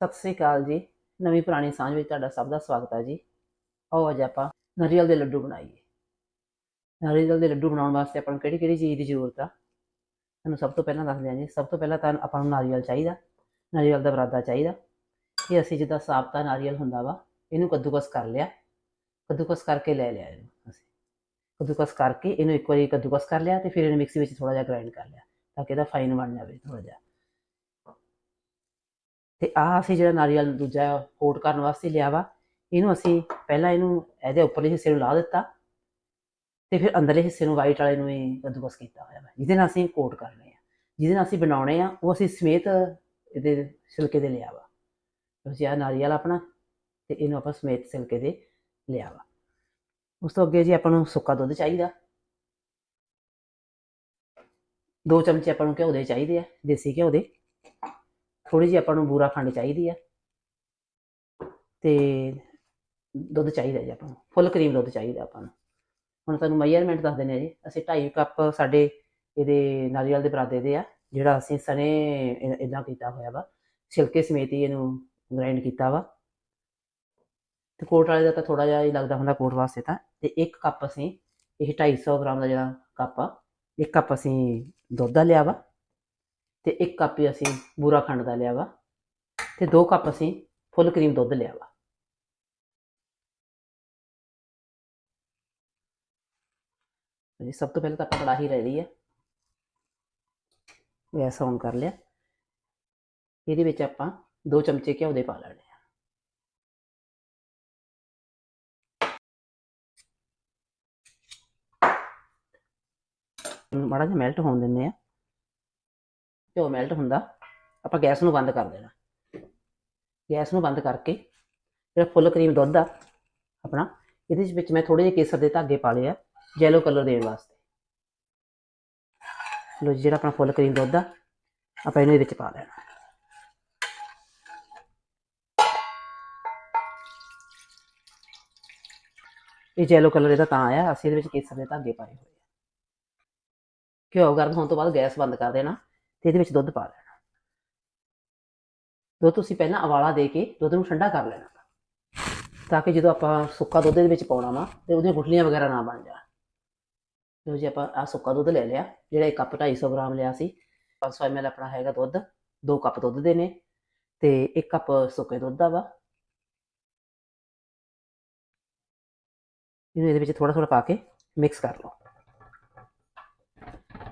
ਸਤਿ ਸ੍ਰੀ ਅਕਾਲ ਜੀ। ਨਵੀਂ ਪੁਰਾਣੀ ਸਾਂਝ ਵਿੱਚ ਤੁਹਾਡਾ ਸਭ ਦਾ ਸਵਾਗਤ ਹੈ ਜੀ। ਆਓ ਅੱਜ ਆਪਾਂ ਨਾਰੀਅਲ ਦੇ ਲੱਡੂ ਬਣਾਈਏ। ਨਾਰੀਅਲ ਦੇ ਲੱਡੂ ਬਣਾਉਣ ਵਾਸਤੇ ਆਪਾਂ ਨੂੰ ਕਿਹੜੀ ਕਿਹੜੀ ਚੀਜ਼ ਦੀ ਜ਼ਰੂਰਤ ਆ? ਤੁਹਾਨੂੰ ਸਭ ਤੋਂ ਪਹਿਲਾਂ ਦੱਸਦੇ ਹਾਂ ਜੀ। ਸਭ ਤੋਂ ਪਹਿਲਾਂ ਤਾਂ ਆਪਾਂ ਨੂੰ ਨਾਰੀਅਲ ਚਾਹੀਦਾ। ਨਾਰੀਅਲ ਦਾ ਬਰਾਦਾ ਚਾਹੀਦਾ। ਇਹ ਅਸੀਂ ਜਿੱਦਾਂ ਸਾਬਤਾ ਨਾਰੀਅਲ ਹੁੰਦਾ ਵਾ, ਇਹਨੂੰ ਕੱਦੂਕਸ ਕਰ ਲਿਆ। ਕੱਦੂਕਸ ਕਰਕੇ ਲੈ ਲਿਆ ਇਹਨੂੰ ਅਸੀਂ। ਕੱਦੂਕਸ ਕਰਕੇ ਇਹਨੂੰ ਇੱਕ ਵਾਰੀ ਕੱਦੂਕਸ ਕਰ ਲਿਆ ਤੇ ਫਿਰ ਇਹਨੂੰ ਮਿਕਸੀ ਵਿੱਚ ਥੋੜਾ ਜਿਹਾ ਗ੍ਰਾਈਂਡ ਕਰ ਲਿਆ ਤਾਂ ਕਿ ਇਹਦਾ ਫਾਈਨ ਬਣ ਜਾਵੇ ਥੋੜਾ ਜਿਹਾ। ਤੇ ਆਹ ਅਸੀਂ ਜਿਹੜਾ ਨਾਰੀਅਲ ਦੂਜਾ ਕੋਟ ਕਰਨ ਵਾਸਤੇ ਲਿਆ ਵਾ, ਇਹਨੂੰ ਅਸੀਂ ਪਹਿਲਾਂ ਇਹਨੂੰ ਇਹਦੇ ਉੱਪਰਲੇ ਹਿੱਸੇ ਨੂੰ ਲਾ ਦਿੱਤਾ ਤੇ ਫਿਰ ਅੰਦਰਲੇ ਹਿੱਸੇ ਨੂੰ ਵਾਈਟ ਵਾਲੇ ਨੂੰ ਹੀ ਬੰਦੋਬਸਤ ਕੀਤਾ ਹੋਇਆ ਵਾ, ਜਿਹਦੇ ਨਾਲ ਅਸੀਂ ਕੋਟ ਕਰਨੇ ਆ ਜਿਹਦੇ ਨਾਲ ਅਸੀਂ ਬਣਾਉਣੇ ਆ ਉਹ ਅਸੀਂ ਸਮੇਤ ਇਹਦੇ ਸਿਲਕੇ ਦੇ ਲਿਆ ਵਾ। ਤੁਸੀਂ ਆਹ ਨਾਰੀਅਲ ਆਪਣਾ ਤੇ ਇਹਨੂੰ ਆਪਾਂ ਸਮੇਤ ਸਿਲਕੇ ਦੇ ਲਿਆ ਵਾ। ਉਸ ਤੋਂ ਅੱਗੇ ਜੀ ਆਪਾਂ ਨੂੰ ਸੁੱਕਾ ਦੁੱਧ ਚਾਹੀਦਾ। ਦੋ ਚਮਚੇ ਆਪਾਂ ਨੂੰ ਘਿਓ ਦੇ ਚਾਹੀਦੇ ਆ, ਦੇਸੀ ਘਿਓ ਦੇ। ਥੋੜੀ ਜਿਹੀ ਆਪਾਂ ਨੂੰ ਬੂਰਾ ਖੰਡ ਚਾਹੀਦੀ ਆ। ਤੇ ਦੁੱਧ ਚਾਹੀਦਾ ਜੀ ਆਪਾਂ ਨੂੰ, ਫੁੱਲ ਕਰੀਮ ਦੁੱਧ ਚਾਹੀਦਾ ਆਪਾਂ ਨੂੰ। ਹੁਣ ਤੁਹਾਨੂੰ ਮੈਜ਼ਰਮੈਂਟ ਦੱਸ ਦਿੰਦੇ ਆ ਜੀ, ਅਸੀਂ 2.5 ਕੱਪ ਸਾਡੇ ਇਹਦੇ ਨਾਰੀਅਲ ਦੇ ਬਰਾਦੇ ਦੇ ਆ, ਜਿਹੜਾ ਅਸੀਂ ਸਨੇ ਇਦਾਂ ਕੀਤਾ ਹੋਇਆ ਵਾ। ਛਿਲਕੇ ਸਮੇਤ ਹੀ ਇਹਨੂੰ ਗ੍ਰਾਈਂਡ ਕੀਤਾ ਵਾ। ਤੇ ਕੋਟ ਵਾਲੇ ਦਾ ਤਾਂ ਥੋੜਾ ਜਿਹਾ ਹੀ ਲੱਗਦਾ ਹੁੰਦਾ ਕੋਟ ਵਾਸਤੇ ਤਾਂ। ਤੇ ਇੱਕ ਕੱਪ ਅਸੀਂ, ਇਹ 250 ਗ੍ਰਾਮ ਦਾ ਜਿਹੜਾ ਕੱਪ ਆ, ਇੱਕ ਕੱਪ ਅਸੀਂ ਦੁੱਧ ਦਾ ਲਿਆ ਵਾ। ਤੇ ਇੱਕ ਕੱਪ ਹੀ ਅਸੀਂ ਬੂਰਾ ਖੰਡ ਦਾ ਲਿਆ ਵਾ ਤੇ ਦੋ ਕੱਪ ਅਸੀਂ ਫੁੱਲ ਕਰੀਮ ਦੁੱਧ ਲਿਆ ਵਾ। ਜੀ ਸਭ ਤੋਂ ਪਹਿਲਾਂ ਤਾਂ ਆਪਾਂ ਕੜਾਹੀ ਲੈ ਲਈ ਹੈ ਗੈਸ ਔਨ ਕਰ ਲਿਆ। ਇਹਦੇ ਵਿੱਚ ਆਪਾਂ ਦੋ ਚਮਚੇ ਘਿਓ ਦੇ ਪਾ ਲੈਣੇ ਆ। ਮਾੜਾ ਜਿਹਾ ਮੈਲਟ ਹੋਣ ਦਿੰਦੇ ਆ। ਘਿਓ ਮੈਲਟ ਹੁੰਦਾ, ਆਪਾਂ ਗੈਸ ਨੂੰ ਬੰਦ ਕਰ ਦੇਣਾ। ਗੈਸ ਨੂੰ ਬੰਦ ਕਰਕੇ, ਜਿਹੜਾ ਫੁੱਲ ਕਰੀਮ ਦੁੱਧ ਆ, ਆਪਣਾ, ਇਹਦੇ ਵਿੱਚ ਮੈਂ ਥੋੜੇ ਜਿਹੇ ਕੇਸਰ ਦੇ ਧਾਗੇ ਪਾ ਲਏ ਆ ਯੈਲੋ ਕਲਰ ਦੇਣ ਵਾਸਤੇ। ਲੋ ਜਿਹੜਾ ਆਪਣਾ ਫੁੱਲ ਕਰੀਮ ਦੁੱਧ ਆ, ਆਪਾਂ ਇਹਨੂੰ ਇਹਦੇ ਵਿੱਚ ਪਾ ਲੈਣਾ। ਇਹ ਯੈਲੋ ਕਲਰ ਇਹਦਾ ਤਾਂ ਆਇਆ, ਅਸੀਂ ਇਹਦੇ ਵਿੱਚ ਕੇਸਰ ਦੇ ਧਾਗੇ ਪਾਏ ਹੋਏ ਆ। ਘਿਓ ਗਰਮ ਹੋਣ ਤੋਂ ਬਾਅਦ ਗੈਸ ਬੰਦ ਕਰ ਦੇਣਾ। ਤੇ ਇਹਦੇ ਵਿੱਚ ਦੁੱਧ ਪਾ ਲੈਣਾ। ਦੁੱਧ ਤੁਸੀਂ ਪਹਿਲਾਂ ਉਬਾਲਾ ਦੇ ਕੇ ਦੁੱਧ ਨੂੰ ਠੰਡਾ ਕਰ ਲੈਣਾ। ਤਾਂ ਕਿ ਜਦੋਂ ਆਪਾਂ ਸੁੱਕਾ ਦੁੱਧ ਦੇ ਵਿੱਚ ਪਾਉਣਾ ਵਾ ਤੇ ਉਹਦੀਆਂ ਗੁਠਲੀਆਂ ਵਗੈਰਾ ਨਾ ਬਣ ਜਾਣ। ਲੋ ਜੀ, ਆਪਾਂ ਆ ਸੁੱਕਾ ਦੁੱਧ ਲੈ ਲਿਆ। ਜਿਹੜਾ ਇੱਕ ਕੱਪ 250 ਗ੍ਰਾਮ ਲਿਆ ਸੀ। 500 ml ਆਪਣਾ ਹੈਗਾ ਦੁੱਧ। ਦੋ ਕੱਪ ਦੁੱਧ ਦੇ ਨੇ ਤੇ ਇੱਕ ਕੱਪ ਸੁੱਕੇ ਦੁੱਧ ਦਾ ਵਾ। ਇਹਨੂੰ ਇਹਦੇ ਵਿੱਚ ਥੋੜਾ ਥੋੜਾ ਪਾ ਕੇ ਮਿਕਸ ਕਰ ਲਓ।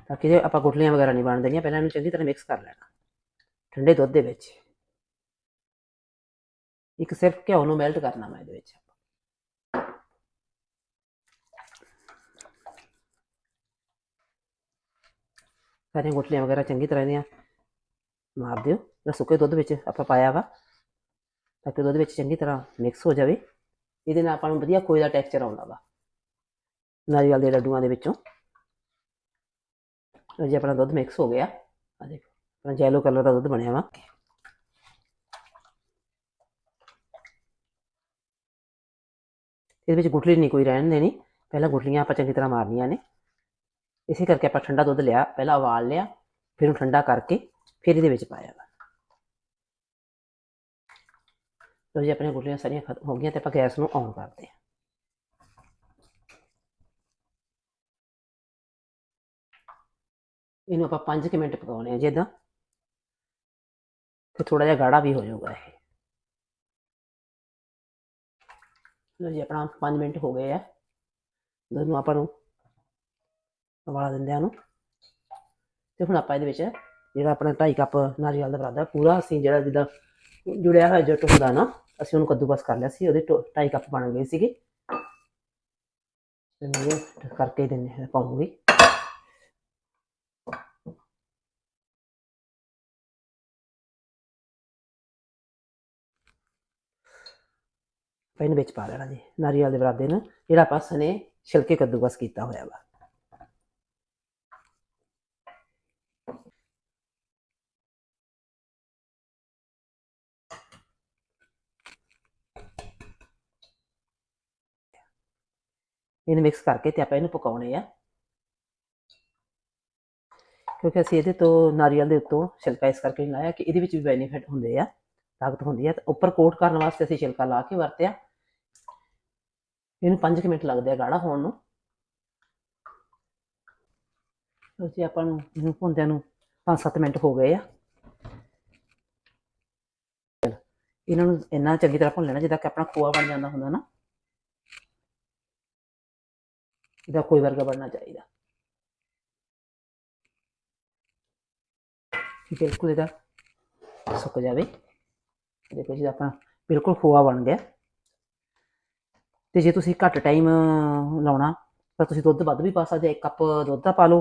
ਤਾਂ ਕਿ ਜੇ ਆਪਾਂ ਗੁਠਲੀਆਂ ਵਗੈਰਾ ਨਹੀਂ ਬਣ ਦੇਣੀਆਂ, ਪਹਿਲਾਂ ਇਹਨੂੰ ਚੰਗੀ ਤਰ੍ਹਾਂ ਮਿਕਸ ਕਰ ਲੈਣਾ। ਠੰਡੇ ਦੁੱਧ ਦੇ ਵਿੱਚ। ਇੱਕ ਸਿਰਫ ਘਿਓ ਨੂੰ ਮੈਲਟ ਕਰਨਾ ਮੈਂ ਇਹਦੇ ਵਿੱਚ ਸਾਰੀਆਂ ਗੁਠਲੀਆਂ ਵਗੈਰਾ ਚੰਗੀ ਤਰ੍ਹਾਂ ਦੀਆਂ ਮਾਰ ਦਿਓ। ਜਿਹੜਾ ਸੁੱਕੇ ਦੁੱਧ ਵਿੱਚ ਆਪਾਂ ਪਾਇਆ ਵਾ, ਤਾਂ ਕਿ ਦੁੱਧ ਵਿੱਚ ਚੰਗੀ ਤਰ੍ਹਾਂ ਮਿਕਸ ਹੋ ਜਾਵੇ। ਇਹਦੇ ਨਾਲ ਆਪਾਂ ਨੂੰ ਵਧੀਆ ਖੋਏ ਦਾ ਟੈਕਸਚਰ ਆਉਂਦਾ ਵਾ। ਨਾਰੀਅਲ ਦੇ ਲੱਡੂਆਂ ਦੇ ਵਿੱਚੋਂ। ਲਓ ਜੀ, ਆਪਣਾ ਦੁੱਧ ਮਿਕਸ ਹੋ ਗਿਆ। ਆ ਦੇਖੋ, ਆਪਣਾ ਯੈਲੋ ਕਲਰ ਦਾ ਦੁੱਧ ਬਣਿਆ ਵਾ। ਇਹਦੇ ਵਿੱਚ ਗੁਟਲੀ ਨਹੀਂ, ਕੋਈ ਰਹਿਣ ਦੇਣੀ। ਪਹਿਲਾਂ ਗੁਟਲੀਆਂ ਆਪਾਂ ਚੰਗੀ ਤਰ੍ਹਾਂ ਮਾਰਨੀਆਂ ਨੇ। ਇਸੇ ਕਰਕੇ ਆਪਾਂ ਠੰਡਾ ਦੁੱਧ ਲਿਆ। ਪਹਿਲਾਂ ਉਬਾਲ ਲਿਆ, ਫਿਰ ਉਹਨੂੰ ਠੰਡਾ ਕਰਕੇ ਫਿਰ ਇਹਦੇ ਵਿੱਚ ਪਾਇਆ ਵਾ। ਲੋ ਜੀ, ਆਪਣੀਆਂ ਗੁਠਲੀਆਂ ਸਾਰੀਆਂ ਖਤਮ ਹੋ ਗਈਆਂ ਤੇ ਆਪਾਂ ਗੈਸ ਨੂੰ ਔਨ ਕਰਦੇ ਹਾਂ। ਇਹਨੂੰ ਆਪਾਂ 5 ਮਿੰਟ ਪਕਾਉਣੇ ਆ ਜਿੱਦਾਂ। ਤੇ ਥੋੜਾ ਜਿਹਾ ਗਾੜਾ ਵੀ ਹੋ ਜਾਊਗਾ ਇਹ। ਲੋ ਜੀ, ਆਪਣਾ 5 ਮਿੰਟ ਹੋ ਗਏ ਆ। ਦੁੱਧ ਆਪਾਂ ਨੂੰ ਵਾਲਾ ਦਿੰਦੇ ਦਿੰਦਿਆਂ ਨੂੰ ਤੇ ਹੁਣ ਆਪਾਂ ਇਹਦੇ ਵਿੱਚ ਜਿਹੜਾ ਆਪਣਾ 2.5 ਕੱਪ ਨਾਰੀਅਲ ਦਾ ਬਰਾਦਾ ਪੂਰਾ ਅਸੀਂ ਜਿਹੜਾ ਜਿੱਦਾਂ ਜੁੜਿਆ ਹੋਇਆ ਜੱਟ ਹੁੰਦਾ ਨਾ, ਅਸੀਂ ਉਹਨੂੰ ਕੱਦੂਕਸ ਕਰ ਲਿਆ ਸੀ, ਉਹਦੇ 2.5 ਕੱਪ ਬਣ ਗਏ ਸੀਗੇ। ਤੇ ਮੈਂ ਇਹ ਕਰਕੇ ਦਿੰਨੇ ਪਾਉਂਗੀ। ਆਪਾਂ ਪੈਨ ਵਿੱਚ ਪਾ ਲੈਣਾ ਜੀ, ਨਾਰੀਅਲ ਦੇ ਬਰਾਦੇ ਨੂੰ, ਜਿਹੜਾ ਆਪਾਂ ਸਨੇ ਛਿਲਕੇ ਕੱਦੂਕਸ ਕੀਤਾ ਹੋਇਆ ਵਾ। ਇਹਨੂੰ ਮਿਕਸ ਕਰਕੇ ਤੇ ਆਪਾਂ ਇਹਨੂੰ ਪਕਾਉਣੇ ਆ। ਕਿਉਂਕਿ ਅਸੀਂ ਇਹਦੇ ਤੋਂ ਨਾਰੀਅਲ ਦੇ ਉੱਤੋਂ ਛਿਲਕਾ ਇਸ ਕਰਕੇ ਨਹੀਂ ਲਾਇਆ ਕਿ ਇਹਦੇ ਵਿੱਚ ਵੀ ਬੈਨੀਫਿਟ ਹੁੰਦੇ ਆ, ਤਾਕਤ ਹੁੰਦੀ ਹੈ ਤੇ ਉੱਪਰ ਕੋਟ ਕਰਨ ਵਾਸਤੇ ਅਸੀਂ ਛਿਲਕਾ ਲਾ ਕੇ ਵਰਤਿਆ। ਇਹਨੂੰ 5 ਮਿੰਟ ਲੱਗਦੇ ਆ ਗਾੜਾ ਹੋਣ ਨੂੰ। ਤੁਸੀਂ ਆਪਾਂ ਨੂੰ ਇਹਨੂੰ ਭੁੰਦਿਆਂ ਨੂੰ 5-7 ਮਿੰਟ ਹੋ ਗਏ ਆ। ਚਲੋ, ਇਹਨਾਂ ਨੂੰ ਇੰਨਾ ਚੰਗੀ ਤਰ੍ਹਾਂ ਭੁੰਨ ਲੈਣਾ ਜਿੱਦਾਂ ਕਿ ਆਪਣਾ ਖੋਆ ਬਣ ਜਾਂਦਾ ਹੁੰਦਾ ਨਾ। ਇਹਦਾ ਕੋਈ ਵਰਗਾ ਬਣਨਾ ਚਾਹੀਦਾ। ਬਿਲਕੁਲ ਇਹਦਾ ਸੁੱਕ ਜਾਵੇ। ਦੇਖੋ ਜੀ ਆਪਣਾ ਬਿਲਕੁਲ ਖੋਆ ਬਣ ਗਿਆ। ਤੇ ਜੇ ਤੁਸੀਂ ਘੱਟ ਟਾਈਮ ਲਾਉਣਾ, ਤਾਂ ਤੁਸੀਂ ਦੁੱਧ ਵੱਧ ਵੀ ਪਾ ਸਕਦੇ ਇੱਕ ਕੱਪ ਦੁੱਧ ਦਾ ਪਾ ਲਓ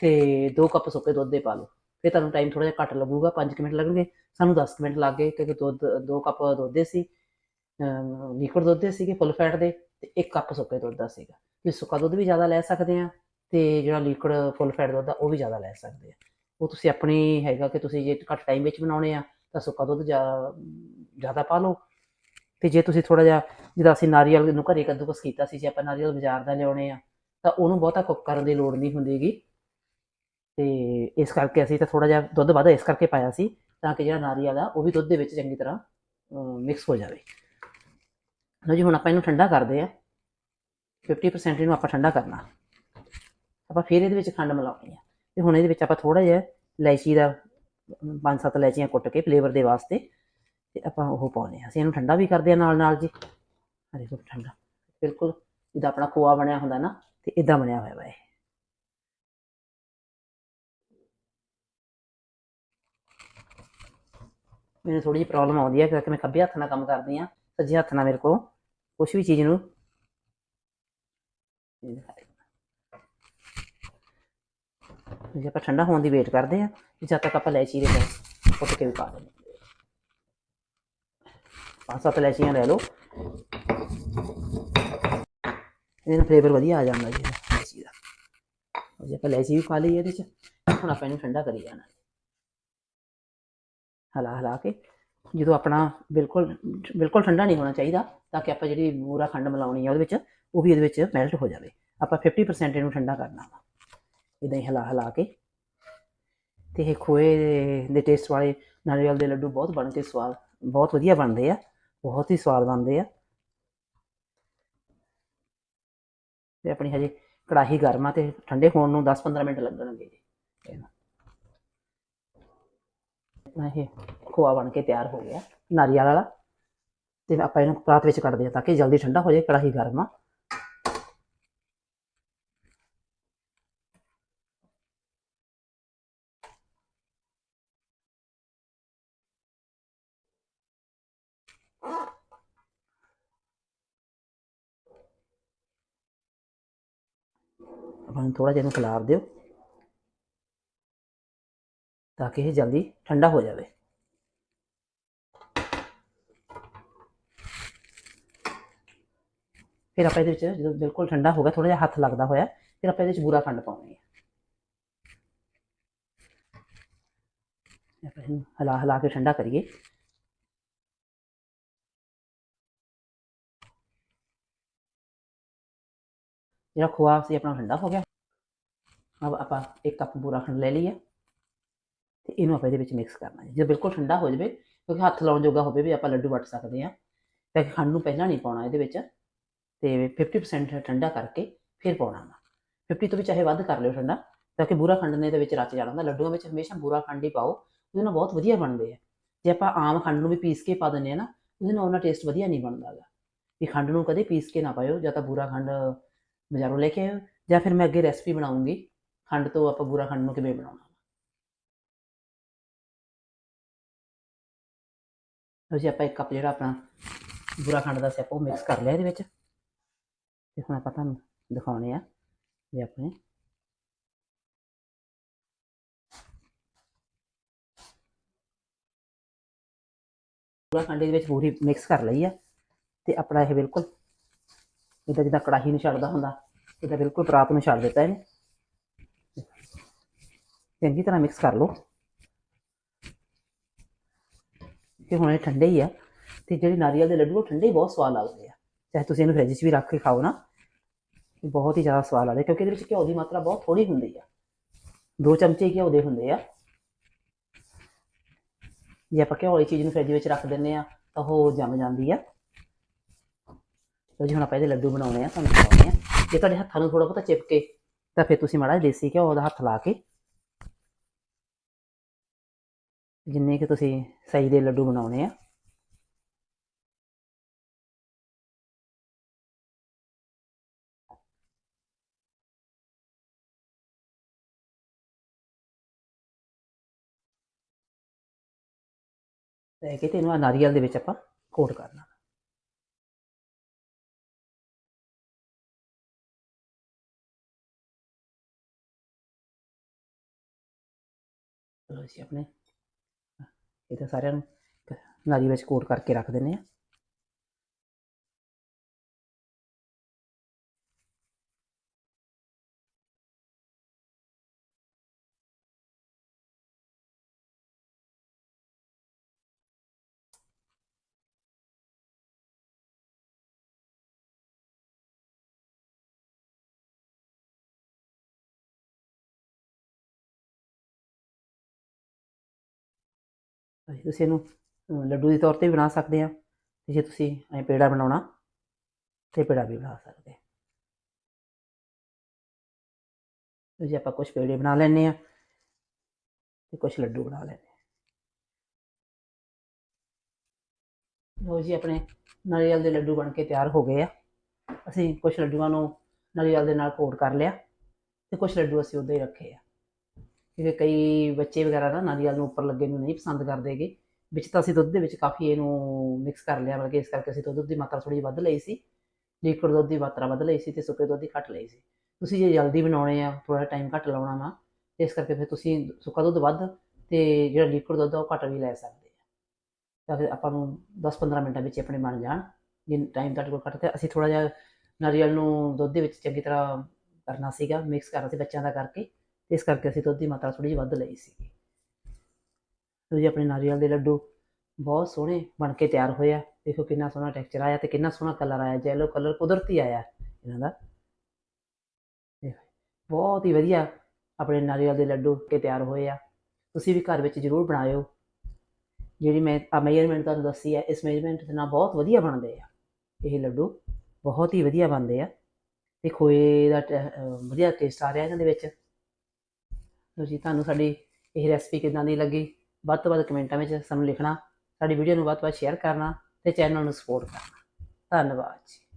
ਤੇ 2 ਕੱਪ ਸੁੱਕੇ ਦੁੱਧ ਦੇ ਪਾ ਲਓ। ਫਿਰ ਤੁਹਾਨੂੰ ਟਾਈਮ ਥੋੜਾ ਜਿਹਾ ਘੱਟ ਲੱਗੂਗਾ 5 ਮਿੰਟ ਲੱਗਣਗੇ। ਸਾਨੂੰ 10 ਮਿੰਟ ਲੱਗ ਗਏ ਕਿਉਂਕਿ ਦੁੱਧ 2 ਕੱਪ ਦੁੱਧ ਦੇ ਸੀ ਲਿਕਵਿਡ ਦੁੱਧ ਦੇ ਸੀਗੇ ਫੁੱਲ ਫੈਟ ਦੇ, ਤੇ 1 ਕੱਪ ਸੁੱਕੇ ਦੁੱਧ ਦਾ ਸੀਗਾ। ਤੁਸੀਂ ਸੁੱਕਾ ਦੁੱਧ ਵੀ ਜ਼ਿਆਦਾ ਲੈ ਸਕਦੇ ਆ ਤੇ ਜਿਹੜਾ ਲਿਕਵਿਡ ਫੁੱਲ ਫੈਟ ਦੁੱਧ ਆ, ਉਹ ਵੀ ਜ਼ਿਆਦਾ ਲੈ ਸਕਦੇ ਆ। ਉਹ ਤੁਸੀਂ ਆਪਣੀ ਹੈਗਾ ਕਿ ਤੁਸੀਂ ਜੇ ਘੱਟ ਟਾਈਮ ਵਿੱਚ ਬਣਾਉਣੇ ਆ, ਤਾਂ ਸੁੱਕਾ ਦੁੱਧ ਜ਼ਿਆ- ਜ਼ਿਆਦਾ ਪਾ ਲਓ। ਤੇ ਜੇ ਤੁਸੀਂ ਥੋੜਾ ਜਿਹਾ, ਜਿੱਦਾਂ ਅਸੀਂ ਨਾਰੀਅਲ ਨੂੰ ਘਰੇ ਕੱਦੂਕਸ ਕੀਤਾ ਸੀ, ਜੇ ਆਪਾਂ ਨਾਰੀਅਲ ਬਾਜ਼ਾਰ ਦਾ ਲਿਆਉਣੇ ਆ, ਤਾਂ ਉਹਨੂੰ ਬਹੁਤਾ ਕੁੱਕ ਕਰਨ ਦੀ ਲੋੜ ਨਹੀਂ ਹੁੰਦੀਗੀ ਤੇ ਇਸ ਕਰਕੇ ਅਸੀਂ ਤਾਂ ਥੋੜਾ ਜਿਹਾ ਦੁੱਧ ਵੱਧ ਇਸ ਕਰਕੇ ਪਾਇਆ ਸੀ, ਤਾਂ ਕਿ ਜਿਹੜਾ ਨਾਰੀਅਲ ਆ, ਉਹ ਵੀ ਦੁੱਧ ਦੇ ਵਿੱਚ ਚੰਗੀ ਤਰ੍ਹਾਂ ਮਿਕਸ ਹੋ ਜਾਵੇ। ਲਓ ਜੀ, ਹੁਣ ਆਪਾਂ ਇਹਨੂੰ ਠੰਡਾ ਕਰਦੇ ਆ। 50% ਇਹਨੂੰ ਆਪਾਂ ਠੰਡਾ ਕਰਨਾ। ਆਪਾਂ ਫਿਰ ਇਹਦੇ ਵਿੱਚ ਖੰਡ ਮਿਲਾਉਣੀ ਆ। ਤੇ ਹੁਣ ਇਹਦੇ ਵਿੱਚ ਆਪਾਂ ਥੋੜਾ ਜਿਹਾ ਇਲਾਇਚੀ ਦਾ ਪੰਜ ਸੱਤ ਇਲਾਇਚੀਆਂ ਕੁੱਟ ਕੇ ਫਲੇਵਰ ਦੇ ਵਾਸਤੇ ਤੇ ਆਪਾਂ ਉਹ ਪਾਉਣੇ ਆ ਅਸੀਂ ਇਹਨੂੰ ਠੰਡਾ ਵੀ ਕਰਦੇ ਆ ਨਾਲ ਨਾਲ ਜੀ। ਆ ਦੇਖੋ ਠੰਡਾ। ਬਿਲਕੁਲ ਜਿੱਦਾਂ ਆਪਣਾ ਖੋਆ ਬਣਿਆ ਹੁੰਦਾ ਨਾ, ਤੇ ਇਦਾਂ ਬਣਿਆ ਹੋਇਆ ਵਾ ਇਹ। ਮੈਨੂੰ ਥੋੜੀ ਜਿਹੀ ਪ੍ਰੋਬਲਮ ਆਉਂਦੀ ਹੈ ਕਿਉਂਕਿ ਮੈਂ ਖੱਬੇ ਹੱਥ ਨਾਲ ਕੰਮ ਕਰਦੀ ਆ ਸੱਜੇ ਹੱਥ ਨਾਲ ਮੇਰੇ ਕੋਲ ਕੁਝ ਵੀ ਚੀਜ਼ ਨੂੰ। ਜੇ ਆਪਾਂ ਠੰਡਾ ਹੋਣ ਦੀ ਵੇਟ ਕਰਦੇ ਆ ਜਦ ਤੱਕ ਆਪਾਂ ਲੈ ਦੇ ਨਾਲ ਕੁੱਟ ਕੇ ਵੀ ਪਾ ਦਿੰਦੇ ਪੰਜ ਸੱਤ ਇਲਾਇਚੀਆਂ ਲੈ ਲਓ। ਇਹਦਾ ਫਲੇਵਰ ਵਧੀਆ ਆ ਜਾਂਦਾ ਜੀ ਇਲਾਇਚੀ ਦਾ। ਜੇ, ਆਪਾਂ ਇਲਾਇਚੀ ਵੀ ਪਾ ਲਈ ਇਹਦੇ ਚ। ਹੁਣ ਆਪਾਂ ਇਹਨੂੰ ਠੰਡਾ ਕਰੀ ਜਾਣਾ। ਹਲਾ ਹਲਾ ਕੇ, ਜਦੋਂ ਆਪਣਾ ਬਿਲਕੁਲ ਬਿਲਕੁਲ ਠੰਡਾ ਨਹੀਂ ਹੋਣਾ ਚਾਹੀਦਾ, ਤਾਂ ਕਿ ਆਪਾਂ ਜਿਹੜੀ ਮੂਰਾ ਖੰਡ ਮਿਲਾਉਣੀ ਆ ਉਹਦੇ ਵਿੱਚ, ਉਹ ਵੀ ਇਹਦੇ ਵਿੱਚ ਮੈਲਟ ਹੋ ਜਾਵੇ। ਆਪਾਂ 50% ਇਹਨੂੰ ਠੰਡਾ ਕਰਨਾ ਵਾ। ਇਦਾਂ ਹੀ ਹਿਲਾ ਹਿਲਾ ਕੇ। ਤੇ ਇਹ ਖੋਏ ਦੇ ਟੇਸਟ ਵਾਲੇ ਨਾਰੀਅਲ ਦੇ ਲੱਡੂ ਬਹੁਤ ਬਣ ਕੇ ਸਵਾਦ, ਬਹੁਤ ਵਧੀਆ ਬਣਦੇ ਆ। ਬਹੁਤ ਹੀ ਸਵਾਦ ਬਣਦੇ ਆ। ਤੇ ਆਪਣੀ ਹਜੇ ਕੜਾਹੀ ਗਰਮ ਆ ਤੇ ਠੰਡੇ ਹੋਣ ਨੂੰ 10-15 ਮਿੰਟ ਲੱਗਣਗੇ ਜੀ। ਇਹ ਖੋਆ ਬਣ ਕੇ ਤਿਆਰ ਹੋ ਗਿਆ ਨਾਰੀਅਲ ਵਾਲਾ। ਤੇ ਆਪਾਂ ਇਹਨੂੰ ਪਰਾਤ ਵਿੱਚ ਕੱਢਦੇ ਆ ਤਾਂ ਕਿ ਜਲਦੀ ਠੰਡਾ ਹੋ ਜਾਏ, ਕੜਾਹੀ ਗਰਮ ਆ। ਆਪਾਂ ਨੂੰ ਥੋੜਾ ਜਿਹਾ ਇਹਨੂੰ ਖਿਲਾਰ ਦਿਓ ਤਾਂ ਕਿ ਇਹ ਜਲਦੀ ਠੰਡਾ ਹੋ ਜਾਵੇ। ਫਿਰ ਆਪਾਂ ਇਹਦੇ ਵਿੱਚ ਜਦੋਂ ਬਿਲਕੁਲ ਠੰਡਾ ਹੋ ਗਿਆ ਥੋੜਾ ਜਿਹਾ ਹੱਥ ਲੱਗਦਾ ਹੋਇਆ, ਫਿਰ ਆਪਾਂ ਇਹਦੇ ਵਿੱਚ ਬੂਰਾ ਖੰਡ ਪਾਉਣੀ ਹੈ। ਆਪਾਂ ਇਹਨੂੰ ਹਿਲਾ ਹਿਲਾ ਕੇ ਠੰਡਾ ਕਰੀਏ। ਜਿਹੜਾ ਖੋਆ ਸੀ ਆਪਣਾ ਠੰਡਾ ਹੋ ਗਿਆ। ਅਬ ਆਪਾਂ ਇੱਕ ਕੱਪ ਬੂਰਾ ਖੰਡ ਲੈ ਲਈਏ ਤੇ ਇਹਨੂੰ ਆਪਾਂ ਇਹਦੇ ਵਿੱਚ ਮਿਕਸ ਕਰਨਾ ਹੈ। ਜੇ ਬਿਲਕੁਲ ਠੰਡਾ ਹੋ ਜਾਵੇ, ਕਿਉਂਕਿ ਹੱਥ ਲਾਉਣ ਜੋਗਾ ਹੋਵੇ ਵੀ ਆਪਾਂ ਲੱਡੂ ਵੱਟ ਸਕਦੇ ਹਾਂ, ਤਾਂ ਕਿ ਖੰਡ ਨੂੰ ਪਹਿਲਾਂ ਨਹੀਂ ਪਾਉਣਾ ਇਹਦੇ ਵਿੱਚ ਤੇ 50% ਠੰਡਾ ਕਰਕੇ ਫਿਰ ਪਾਉਣਾ ਵਾ। 50 ਤੋਂ ਵੀ ਚਾਹੇ ਵੱਧ ਕਰ ਲਿਓ ਠੰਡਾ, ਤਾਂ ਕਿ ਬੂਰਾ ਖੰਡ ਨੇ ਇਹਦੇ ਵਿੱਚ ਰਚ ਜਾਣਾ ਹੁੰਦਾ। ਲੱਡੂਆਂ ਵਿੱਚ ਹਮੇਸ਼ਾ ਬੂਰਾ ਖੰਡ ਹੀ ਪਾਓ, ਉਹਦੇ ਨਾਲ ਬਹੁਤ ਵਧੀਆ ਬਣਦੇ ਆ। ਜੇ ਆਪਾਂ ਆਮ ਖੰਡ ਨੂੰ ਵੀ ਪੀਸ ਕੇ ਪਾ ਦਿੰਦੇ ਆ ਨਾ, ਉਹਦੇ ਨਾਲ ਉਹਨਾਂ ਟੇਸਟ ਵਧੀਆ ਨਹੀਂ ਬਣਦਾ ਗਾ। ਵੀ ਖੰਡ ਨੂੰ ਕਦੇ ਪੀਸ ਕੇ ਨਾ ਪਾਇਓ, ਜਾਂ ਤਾਂ ਬੂਰਾ ਖੰਡ ਬਾਜ਼ਾਰੋਂ ਲੈ ਕੇ ਆਇਓ, ਜਾਂ ਫਿਰ ਮੈਂ ਅੱਗੇ ਰੈਸਪੀ ਬਣਾਉਂਗੀ। ਖੰਡ ਤੋਂ ਆਪਾਂ ਬੂਰਾ ਖੰਡ ਨੂੰ ਕਿਵੇਂ ਬਣਾਉਣਾ? ਲਓ ਜੀ, ਆਪਾਂ ਇੱਕ ਕੱਪ ਜਿਹੜਾ ਆਪਣਾ ਬੂਰਾ ਖੰਡ ਦਾ ਸੀ ਉਹ ਮਿਕਸ ਕਰ ਲਿਆ ਇਹਦੇ ਵਿੱਚ। ਤੇ ਹੁਣ ਆਪਾਂ ਤੁਹਾਨੂੰ ਦਿਖਾਉਣੇ ਆ ਵੀ ਆਪਣੇ। ਬੂਰਾ ਖੰਡ ਦੇ ਵਿੱਚ ਪੂਰੀ ਮਿਕਸ ਕਰ ਲਈ ਆ। ਤੇ ਆਪਣਾ ਇਹ ਬਿਲਕੁਲ ਜਿੱਦਾਂ ਜਿੱਦਾਂ ਕੜਾਹੀ ਨੂੰ ਛੱਡਦਾ ਹੁੰਦਾ ਇਹਦਾ ਬਿਲਕੁਲ ਪਰਾਤ ਨੂੰ ਛੱਡ ਦਿੱਤਾ ਇਹਨੇ। ਚੰਗੀ ਤਰ੍ਹਾਂ ਮਿਕਸ ਕਰ ਲਓ। ਕਿ ਹੁਣ ਇਹ ਠੰਡੇ ਹੀ ਆ ਤੇ ਜਿਹੜੇ ਨਾਰੀਅਲ ਦੇ ਲੱਡੂ, ਉਹ ਠੰਡੇ ਹੀ ਬਹੁਤ ਸਵਾਦ ਲੱਗਦੇ ਆ। ਚਾਹੇ ਤੁਸੀਂ ਇਹਨੂੰ ਫ੍ਰਿਜ 'ਚ ਵੀ ਰੱਖ ਕੇ ਖਾਓ ਨਾ ਬਹੁਤ ਹੀ ਜ਼ਿਆਦਾ ਸਵਾਦ ਲੱਗਦੇ ਕਿਉਂਕਿ ਇਹਦੇ ਵਿੱਚ ਘਿਓ ਦੀ ਮਾਤਰਾ ਬਹੁਤ ਥੋੜੀ ਹੁੰਦੀ ਆ। ਦੋ ਚਮਚੇ ਘਿਓ ਦੇ ਹੁੰਦੇ ਆ। ਜੇ ਆਪਾਂ ਘਿਓ ਵਾਲੀ ਚੀਜ਼ ਨੂੰ ਫ੍ਰਿਜ ਵਿੱਚ ਰੱਖ ਦਿੰਨੇ ਆ, ਤਾਂ ਉਹ ਜੰਮ ਜਾਂਦੀ ਆ। ਲਓ ਜੀ, ਹੁਣ ਆਪਾਂ ਇਹਦੇ ਲੱਡੂ ਬਣਾਉਣੇ ਆ, ਤੁਹਾਨੂੰ ਦਿਖਾਉਂਦੇ ਆ। ਜੇ ਤੁਹਾਡੇ ਹੱਥਾਂ ਨੂੰ ਥੋੜਾ ਬਹੁਤਾ ਚਿਪਕੇ, ਤਾਂ ਫਿਰ ਤੁਸੀਂ ਮਾੜਾ ਜਿਹਾ ਦੇਸੀ ਘਿਓ ਦਾ ਹੱਥ ਲਾ ਕੇ ਜਿੰਨੇ ਕਿ ਤੁਸੀਂ ਸਹੀ ਦੇ ਲੱਡੂ ਬਣਾਉਣੇ ਆ। ਲੈ ਕੇ ਤੇ ਇਹਨੂੰ ਨਾਰੀਅਲ ਦੇ ਵਿੱਚ ਆਪਾਂ ਕੋਟ ਕਰਨਾ। ਚਲੋ ਜੀ ਆਪਣੇ ਇਹ ਤਾਂ ਸਾਰਿਆਂ ਨੂੰ ਨਾਲੀ ਵਿੱਚ ਕੋਟ ਕਰਕੇ ਰੱਖ ਦਿੰਨੇ ਆ ਹਾਂਜੀ, ਤੁਸੀਂ ਇਹਨੂੰ ਲੱਡੂ ਦੇ ਤੌਰ ਤੇ ਵੀ ਬਣਾ ਸਕਦੇ ਆ ਤੇ ਜੇ ਤੁਸੀਂ ਐ ਪੇੜਾ ਬਣਾਉਣਾ ਤੇ ਪੇੜਾ ਵੀ ਬਣਾ ਸਕਦੇ ਆ ਤੇ ਜੇ ਆਪਾਂ ਕੁਝ ਪੇੜੇ ਬਣਾ ਲੈਣੇ ਆ ਤੇ ਕੁਝ ਲੱਡੂ ਬਣਾ ਲੈਣੇ ਆ ਲੋ ਜੀ ਆਪਣੇ ਨਾਰੀਅਲ ਦੇ ਲੱਡੂ ਬਣ ਕੇ ਤਿਆਰ ਹੋ ਗਏ ਆ। ਅਸੀਂ ਕੁਝ ਲੱਡੂਆਂ ਨੂੰ ਨਾਰੀਅਲ ਦੇ ਨਾਲ ਕੋਟ ਕਰ ਲਿਆ ਤੇ ਕੁਝ ਲੱਡੂ ਅਸੀਂ ਉਦਾਂ ਹੀ ਰੱਖੇ ਆ। ਕਿਉਂਕਿ ਕਈ ਬੱਚੇ ਵਗੈਰਾ ਨਾ ਨਾਰੀਅਲ ਨੂੰ ਉੱਪਰ ਲੱਗੇ ਨੂੰ ਨਹੀਂ ਪਸੰਦ ਕਰਦੇਗੇ ਵਿੱਚ ਤਾਂ ਅਸੀਂ ਦੁੱਧ ਦੇ ਵਿੱਚ ਕਾਫੀ ਇਹਨੂੰ ਮਿਕਸ ਕਰ ਲਿਆ ਬਲਕਿ ਇਸ ਕਰਕੇ ਅਸੀਂ ਦੁੱਧ ਦੀ ਮਾਤਰਾ ਥੋੜੀ ਵੱਧ ਲਈ ਸੀ। ਲਿਕਵਿਡ ਦੁੱਧ ਦੀ ਮਾਤਰਾ ਵੱਧ ਲਈ ਸੀ ਤੇ ਸੁੱਕੇ ਦੁੱਧ ਦੀ ਘੱਟ ਲਈ ਸੀ। ਤੁਸੀਂ ਜੇ ਜਲਦੀ ਬਣਾਉਣੇ ਆ ਥੋੜਾ ਟਾਈਮ ਘੱਟ ਲਾਉਣਾ ਵਾ ਇਸ ਕਰਕੇ ਫਿਰ ਤੁਸੀਂ ਸੁੱਕਾ ਦੁੱਧ ਵੱਧ ਤੇ ਜਿਹੜਾ ਲਿਕਵਿਡ ਦੁੱਧ ਆ ਉਹ ਘੱਟ ਵੀ ਲੈ ਸਕਦੇ ਆ। ਤਾਂ ਫਿਰ ਆਪਾਂ ਨੂੰ 10-15 ਮਿੰਟਾਂ ਵਿੱਚ ਆਪਣੇ ਬਣ ਜਾਣ ਜੇ ਟਾਈਮ ਤੁਹਾਡੇ ਕੋਲ ਘੱਟ ਤੇ ਅਸੀਂ ਥੋੜਾ ਜਿਹਾ ਨਾਰੀਅਲ ਨੂੰ ਦੁੱਧ ਦੇ ਵਿੱਚ ਚੰਗੀ ਤਰ੍ਹਾਂ ਕਰਨਾ ਸੀਗਾ ਮਿਕਸ ਕਰਨਾ ਸੀ ਬੱਚਿਆਂ ਦਾ ਕਰਕੇ। ਇਸ ਕਰਕੇ ਅਸੀਂ ਦੁੱਧ ਦੀ ਮਾਤਰਾ ਥੋੜੀ ਜਿਹੀ ਵੱਧ ਲਈ ਸੀ ਤੁਸੀਂ ਆਪਣੇ ਨਾਰੀਅਲ ਦੇ ਲੱਡੂ ਬਹੁਤ ਸੋਹਣੇ ਬਣ ਕੇ ਤਿਆਰ ਹੋਏ ਆ। ਦੇਖੋ ਕਿੰਨਾ ਸੋਹਣਾ ਟੈਕਸਚਰ ਆਇਆ ਤੇ ਕਿੰਨਾ ਸੋਹਣਾ ਕਲਰ ਆਇਆ। ਜੈਲੋ ਕਲਰ ਕੁਦਰਤੀ ਆਇਆ ਇਹਨਾਂ ਦਾ। ਬਹੁਤ ਹੀ ਵਧੀਆ ਆਪਣੇ ਨਾਰੀਅਲ ਦੇ ਲੱਡੂ ਕੇ ਤਿਆਰ ਹੋਏ ਆ। ਤੁਸੀਂ ਵੀ ਘਰ ਵਿੱਚ ਜ਼ਰੂਰ ਬਣਾਇਓ। ਜਿਹੜੀ ਮੈਂ ਆ ਮੇਜਰਮੈਂਟ ਤੁਹਾਨੂੰ ਦੱਸੀ ਹੈ, ਇਸ ਮੇਜਰਮੈਂਟ ਦੇ ਨਾਲ ਬਹੁਤ ਵਧੀਆ ਬਣਦੇ ਆ। ਇਹ ਲੱਡੂ ਬਹੁਤ ਹੀ ਵਧੀਆ ਬਣਦੇ ਆ। ਤੇ ਖੋਏ ਦਾ ਟੈ- ਵਧੀਆ ਟੇਸਟ ਆ ਰਿਹਾ ਇਹਨਾਂ ਦੇ ਵਿੱਚ। ਲਓ ਜੀ ਤੁਹਾਨੂੰ ਸਾਡੀ ਇਹ ਰੈਸਪੀ ਕਿਦਾਂ ਦੀ ਲੱਗੀ, ਵੱਧ ਤੋਂ ਵੱਧ ਕਮੈਂਟਾਂ ਵਿੱਚ ਸਾਨੂੰ ਲਿਖਣਾ, ਸਾਡੀ ਵੀਡੀਓ ਨੂੰ ਵੱਧ ਤੋਂ ਵੱਧ ਸ਼ੇਅਰ ਕਰਨਾ ਤੇ ਚੈਨਲ ਨੂੰ ਸਪੋਰਟ ਕਰਨਾ। ਧੰਨਵਾਦ ਜੀ।